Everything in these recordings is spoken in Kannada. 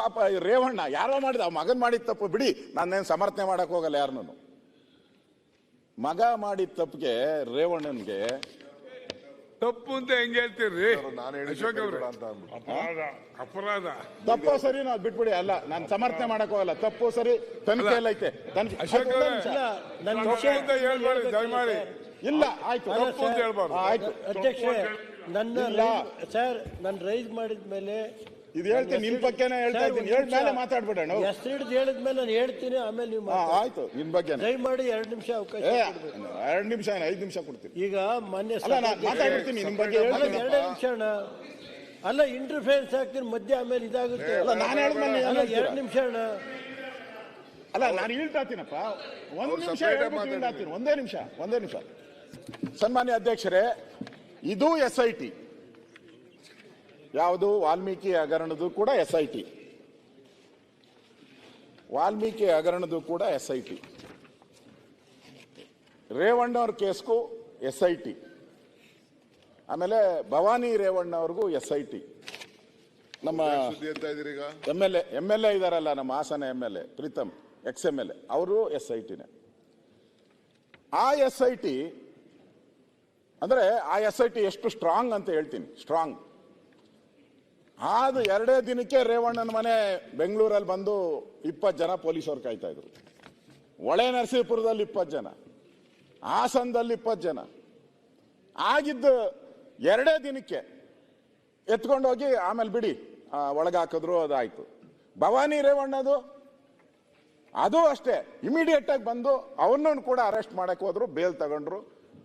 ಪಾಪ ಈ ರೇವಣ್ಣ ಯಾರೋ ಮಾಡಿದ ಆ ಮಗನ್ ಮಾಡಿದ ತಪ್ಪು ಬಿಡಿ ನಾನೇನು ಸಮರ್ಥನೆ ಮಾಡಕ್ ಹೋಗಲ್ಲ ಯಾರನ್ನು ಮಗ ಮಾಡಿದ ತಪ್ಪಿಗೆ ರೇವಣ್ಣನ್ಗೆ ತಪ್ಪು ಅಂತ ಹೆಂಗ್ ಹೇಳ್ತೀರಿ ನಾನು ಹೇಳಿದ್ದು ಅಶೋಕ್ ಅವ್ರೆ ಅಂತ ಅಂದ್ಬಿಟ್ಟು. ಅಪರಾಧ ಅಪರಾಧ ತಪ್ಪು ಸರಿ ನಾವು ಬಿಟ್ಬಿಡಿ ಅಲ್ಲ ನಾನು ಸಮರ್ಥನೆ ಮಾಡಕ್ ಹೋಗಲ್ಲ ತಪ್ಪು ಸರಿ ತನಿಖೆ ಅಶೋಕ್ ಐತೆ ಅವರೇ. ಇಲ್ಲ, ನನ್ನ ತಪ್ಪು ವಿಷಯ ಅಂತ ಹೇಳ್ಬೇಡಿ ದಯಮಾಡಿ ಇಲ್ಲ ಆಯ್ತು ಅಲ್ಲ, ತಪ್ಪು ಅಂತ ಸರ್. ಹೇಳ್ಬಾರ್ದು. ಆಯ್ತು ಅಧ್ಯಕ್ಷ ನನ್ನ ಇಲ್ಲ. ಸರ್ ನಾನು ರೈಸ್ ಮಾಡಿದ ಮೇಲೆ ಇದು ಹೇಳ್ತೀನಿ ನಿಮ್ ಬಗ್ಗೆನೇ ಹೇಳ್ತಾ ಇದ್ದೀನಿ. ಮೇಲೆ ಮಾತಾಡ್ಬಿಡೋಣ. ಹೆಸರು ಹಿಡಿದು ಹೇಳಿದ್ಮೇಲೆ ನಾನು ಹೇಳ್ತೀನಿ ಆಮೇಲೆ ನೀವು ಹಾ ಮಾತಾಡಿ. ಆಯ್ತು ನಿನ್ ಬಗ್ಗೆನೇ. ದಯಮಾಡಿ ಎರಡು ನಿಮಿಷ ಅವಕಾಶ ಏ ಕೊಡ್ಬೇಕು. ಎರಡು ನಿಮಿಷ ಏನು ಐದು ನಿಮಿಷ ಕೊಡ್ತೀನಿ. ಈಗ ಮೊನ್ನೆ ಅಲ್ಲ ನಾನು ಸಭೆಗೆ- ಮಾತಾಡ್ಬಿಡ್ತೀನಿ ನಿಮ್ ಬಗ್ಗೆ ಅಲ್ಲ ಹೇಳ್ತೀನಿ. ಎರಡೇ ನಿಮಿಷ ಅಣ್ಣ. ಅಲ್ಲ ಇಂಟರ್ಫಿಯರೆನ್ಸ್ ಆಗ್ತೀನಿ ಮಧ್ಯೆ ಆಮೇಲೆ ಇದಾಗುತ್ತೆ. ಅಲ್ಲ ನಾನು ಹೇಳಿದ್ಮೇಲೆ ನೀವ್ ಏನ್ ಅಲ್ಲ ಹೇಳ್ತೀರಾ? ಎರಡು ನಿಮಿಷ ಅಣ್ಣ. ಅಲ್ಲ ನಾನು ಹೇಳ್ತಾತೀನಪ್ಪ ಒಂದು ಅವ್ರು ನಿಮಿಷ separate ಹೇಳ್ಬಿಟ್ಟು ಮಾತಾಡ್ಲಿ. ಒಂದೇ ನಿಮಿಷ ಒಂದೇ ನಿಮಿಷ. ಸನ್ಮಾನ್ಯ ಅಧ್ಯಕ್ಷರೇ ಇದು ಎಸ್ ಐ ಟಿ. ಯಾವುದು ವಾಲ್ಮೀಕಿ ಹಗರಣದು ಕೂಡ ಎಸ್ ಐ ಟಿ ವಾಲ್ಮೀಕಿ ಹಗರಣದು ಕೂಡ ಎಸ್ ಐ ಟಿ ರೇವಣ್ಣವ್ರ ಕೇಸ್ಗೂ ಎಸ್ ಐ ಟಿ ಆಮೇಲೆ ಭವಾನಿ ರೇವಣ್ಣ ಅವ್ರಿಗೂ ಎಸ್ ಐ ಟಿ ನಮ್ಮ M L A M L A ಇದಾರಲ್ಲ ನಮ್ಮ Hassan M L A Preetham ex M L A ಅವರು ಎಸ್ ಐ ಟಿನೇ ಆ ಎಸ್ ಐ ಟಿ ಅಂದ್ರೆ ಆ ಎಸ್ ಐ ಟಿ ಎಷ್ಟು ಸ್ಟ್ರಾಂಗ್ ಅಂತ ಹೇಳ್ತೀನಿ ಸ್ಟ್ರಾಂಗ್ ಆದ ಎರಡೇ ದಿನಕ್ಕೆ ರೇವಣ್ಣನ ಮನೆ ಬೆಂಗಳೂರಲ್ಲಿ ಬಂದು ಇಪ್ಪತ್ತು ಜನ ಪೊಲೀಸರು ಕಾಯ್ತಾ ಇದ್ರು. ಒಳೆ ನರಸೀಪುರದಲ್ಲಿ ಇಪ್ಪತ್ತು ಜನ, ಹಾಸನದಲ್ಲಿ ಇಪ್ಪತ್ತು ಜನ. ಆಗಿದ್ದು ಎರಡೇ ದಿನಕ್ಕೆ ಎತ್ಕೊಂಡೋಗಿ ಆಮೇಲೆ ಬಿಡಿ ಒಳಗಾಕಿದ್ರು, ಅದಾಯ್ತು. ಭವಾನಿ ರೇವಣ್ಣದು, ಅದು ಅಷ್ಟೇ. ಇಮಿಡಿಯೇಟ್ ಆಗಿ ಬಂದು ಅವನನ್ನು ಕೂಡ ಅರೆಸ್ಟ್ ಮಾಡಕ್ಕೆ ಹೋದ್ರು ಬೇಲ್ ತಗೊಂಡ್ರು,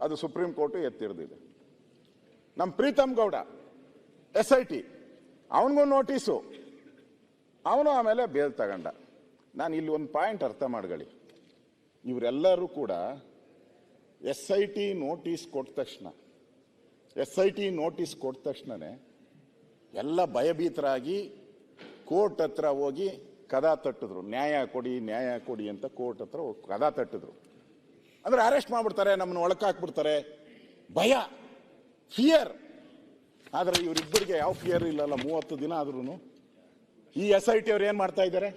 ಅದು ಸುಪ್ರೀಂ ಕೋರ್ಟ್ ಎತ್ತಿರ್ದಿದೆ. ನಮ್ಮ Preetham Gowda S I T ಅವನಿಗೂ ನೋಟಿಸು ಅವನು ಆಮೇಲೆ ಬೇಲ್ ತಗೊಂಡ. ನಾನು ಇಲ್ಲಿ ಒಂದು ಪಾಯಿಂಟ್ ಅರ್ಥ ಮಾಡ್ಕೊಳ್ಳಿ. ಇವರೆಲ್ಲರೂ ಕೂಡ ಎಸ್ ಐ ಟಿ ನೋಟಿಸ್ ಕೊಟ್ಟ ತಕ್ಷಣ ಎಸ್ ಐ ಟಿ ನೋಟಿಸ್ ಕೊಟ್ಟ ತಕ್ಷಣನೇ ಎಲ್ಲ ಭಯಭೀತರಾಗಿ ಕೋರ್ಟ್ ಹತ್ರ ಹೋಗಿ ಕದ ತಟ್ಟಿದ್ರು. ನ್ಯಾಯ ಕೊಡಿ ನ್ಯಾಯ ಕೊಡಿ ಅಂತ ಕೋರ್ಟ್ ಹತ್ರ ಕದ ತಟ್ಟಿದ್ರು. ಅಂದ್ರೆ ಅರೆಸ್ಟ್ ಮಾಡ್ಬಿಡ್ತಾರೆ, ನಮ್ಮನ್ನ ಒಳಕಾಕ್ಬಿಡ್ತಾರೆ ಭಯ ಫಿಯರ್ ಆದ್ರೆ ಇವರಿಬ್ಬರಿಗೆ ಯಾವ ಫಿಯರ್ ಇಲ್ಲಲ್ಲ, ಮೂವತ್ತು ದಿನ ಆದ್ರೂ ಈ ಎಸ್ ಐ ಟಿ ಅವ್ರು ಏನ್ ಮಾಡ್ತಾ ಇದ್ದಾರೆ?